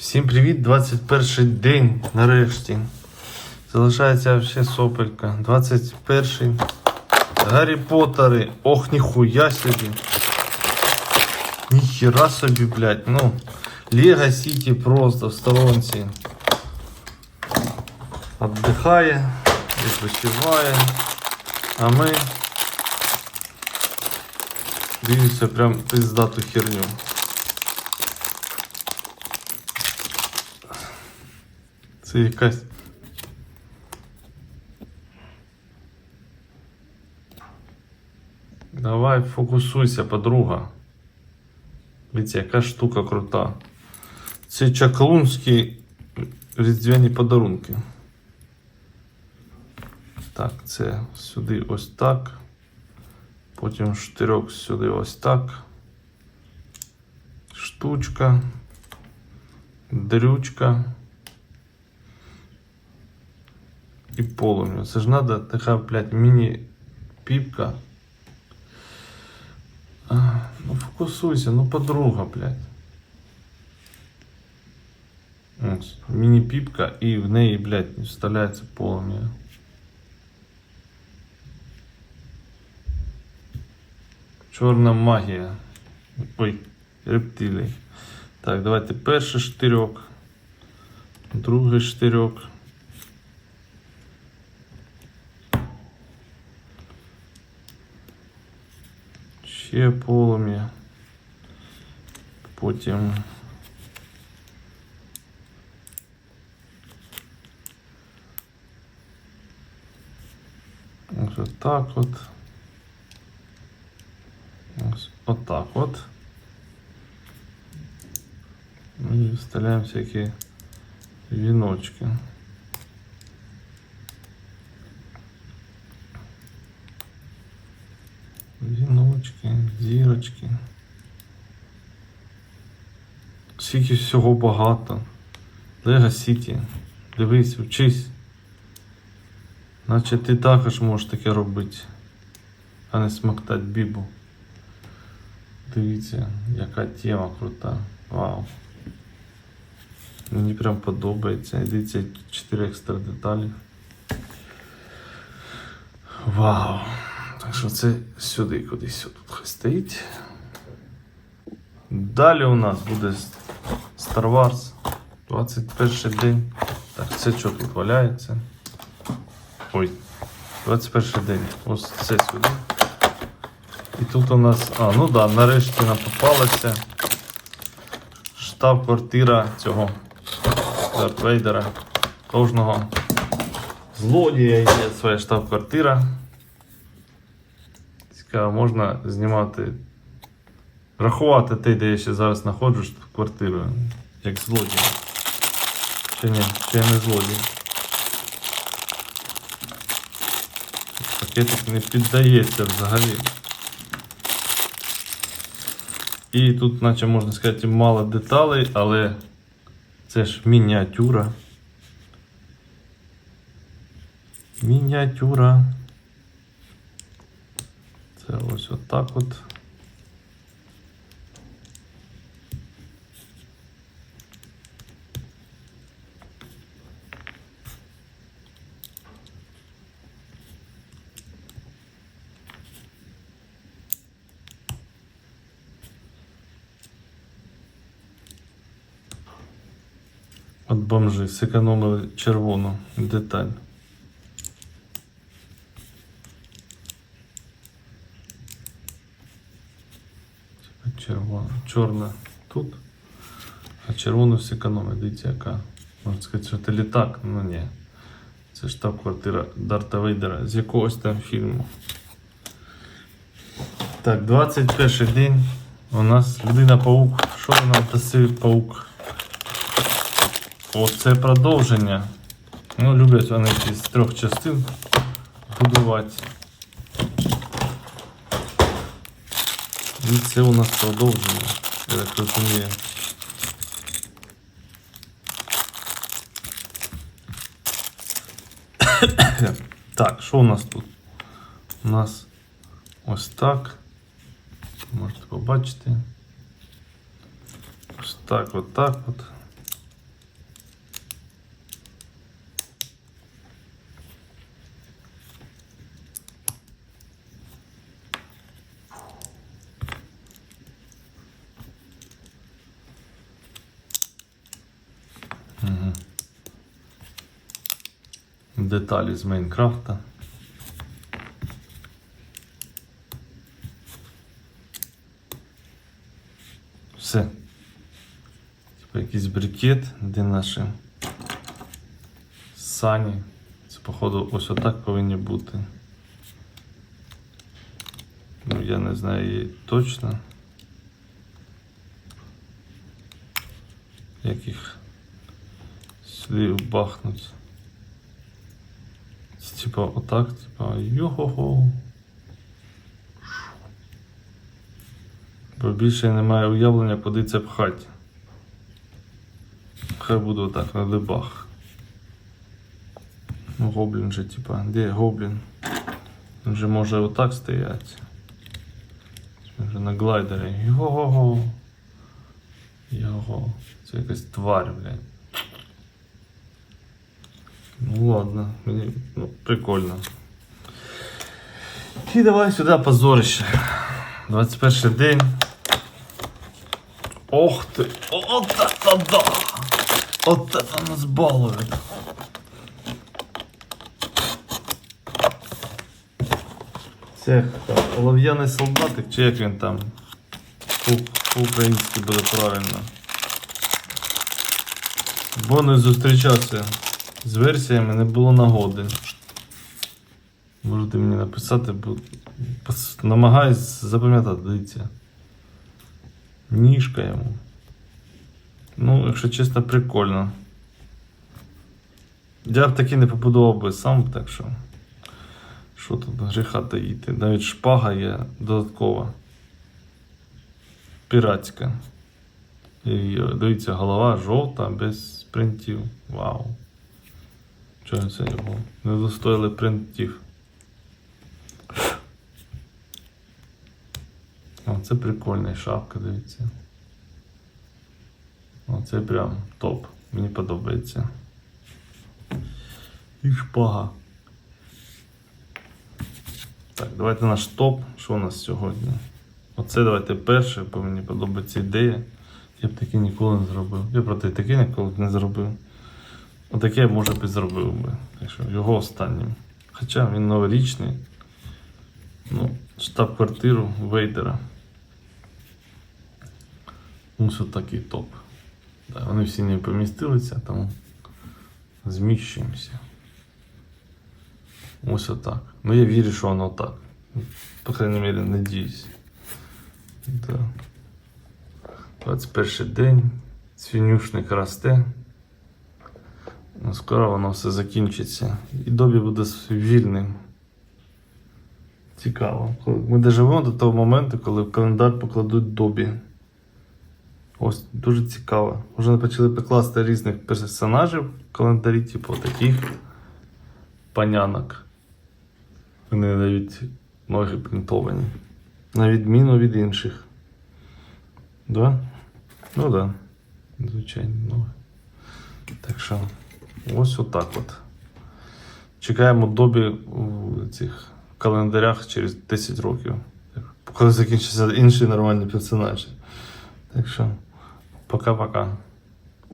Всім привіт, 21 день нарешті. Залишається ще сопелька. 21. Гаррі Поттери. Ох, ніхуя собі. Ніхера собі, блядь. Ну, Лего Сіті просто в сторонці. Отдихає, відпочиває. А ми дивимося прям пиздату херню. Це якась. Давай фокусуйся, подруга. Дивіться, яка штука крута. Це чаклунські різдвяні подарунки. Так, це сюди ось так. Потім штирьок сюди ось так. Штучка. Дрючка. І полум'я. Це ж надо така, блядь, міні-піпка. Ну фокусуйся, ну подруга, блядь. Ось, міні-піпка і в неї, блядь, вставляється полум'я. Чорна магія. Ой, рептилій. Так, давайте перший штирьок. Другий штирьок. Ще полум'я. Потім. Ось отак от. Ось отак от. Ну І вставляємо всякі віночки. Віночки, Зірочки. Скільки всього багато. Лего Сіті. Дивись, вчись. Наче ти також можеш таке робити, а не смоктати бібу. Дивіться, яка тема крута. Вау. Мені прям подобається. Дивіться, 4 екстра деталі. Вау. Що це сюди кудись тут стоїть. Далі у нас буде Star Wars. 21 день. Так, це що тут валяється? Ой, 21 день. Ось це сюди. І тут у нас. А, ну да, нарешті нам попалася штаб-квартира цього Дарт Вейдера. Кожного злодія є своя штаб-квартира. Цікаво, можна знімати. Рахувати те, де я ще зараз знаходжусь квартиру. Як злодій. Чи ні, чи я не злодій. Пакетик не піддається взагалі. І тут, наче можна сказати, мало деталей, але це ж мініатюра. Мініатюра. Це ось отак от. От бомжи зекономили червону деталь. Чорна тут, а червону зекономили. Дивіться, яка. Можна сказати, що це літак, ну ні. Це штаб-квартира Дарта Вейдера з якогось там фільму. Так, 21 день. У нас людина паук. Що нам даси паук? Оце продовження. Ну, люблять вони з трьох частин будувати. І це у нас продовження, я так розумію. Так, що у нас тут? У нас ось так. Можете побачити. Ось так, от так от. Деталі з Майнкрафта. Все. Типа якийсь брикет, де наші сані. Це, походу, ось отак повинні бути. Ну, я не знаю її точно. Як їх сюди бахнуть. Типа отак, типа його-го. Бо більше я не маю уявлення, куди це пхати. Хай буду отак на дебах. Ну, гоблін же, типа, де гоблін? Він же може отак стояти. Він вже на глайдері. Його-го. Його. Це якась тварь, блядь. Ну ладно, мені ну, прикольно. І давай сюди позорище. 21 день. Ох ти! От это да! От это нас балують. Це олов'яний солдатик, чи як він там? По- По-українськи буде правильно. Бо не зустрічався з версіями, не було нагоди. Можете мені написати, бо намагаюсь запам'ятати, дивіться. Ніжка йому. Ну, якщо чесно, прикольно. Я б таки не побудував би сам, так що. Що тут гріха таїти? Навіть шпага є додаткова. Піратська. І дивіться, голова жовта, без принтів. Вау. Чого це його? Не достоїли принтів. О, це прикольна шапка, дивіться. О, це прям топ. Мені подобається. І шпага. Так, давайте наш топ. Що у нас сьогодні? Оце давайте перше, бо мені подобається ідея. Я б таке ніколи не зробив. Я проте таке ніколи не зробив. Отаке, може б зробив би. Так що його останнім. Хоча він новорічний. Ну, штаб-квартиру Вейдера. Ось отакий топ. Да, вони всі не помістилися, тому зміщуємося. Ось отак. Ну я вірю, що воно так. По крайней мере, надіюсь. Да. 21 день. Свинюшник росте. Ну, скоро воно все закінчиться. І добі буде вільним. Цікаво. Ми доживемо до того моменту, коли в календар покладуть добі. Ось дуже цікаво. Вже почали покласти різних персонажів в календарі, типу таких панянок. Вони навіть ноги принтовані. На відміну від інших. Да? Ну да. Звичайно, ноги. Так що, ось отак от. Чекаємо добі в цих календарях через 10 років. Коли закінчаться інший нормальний персонажі. Так що, пока-пока.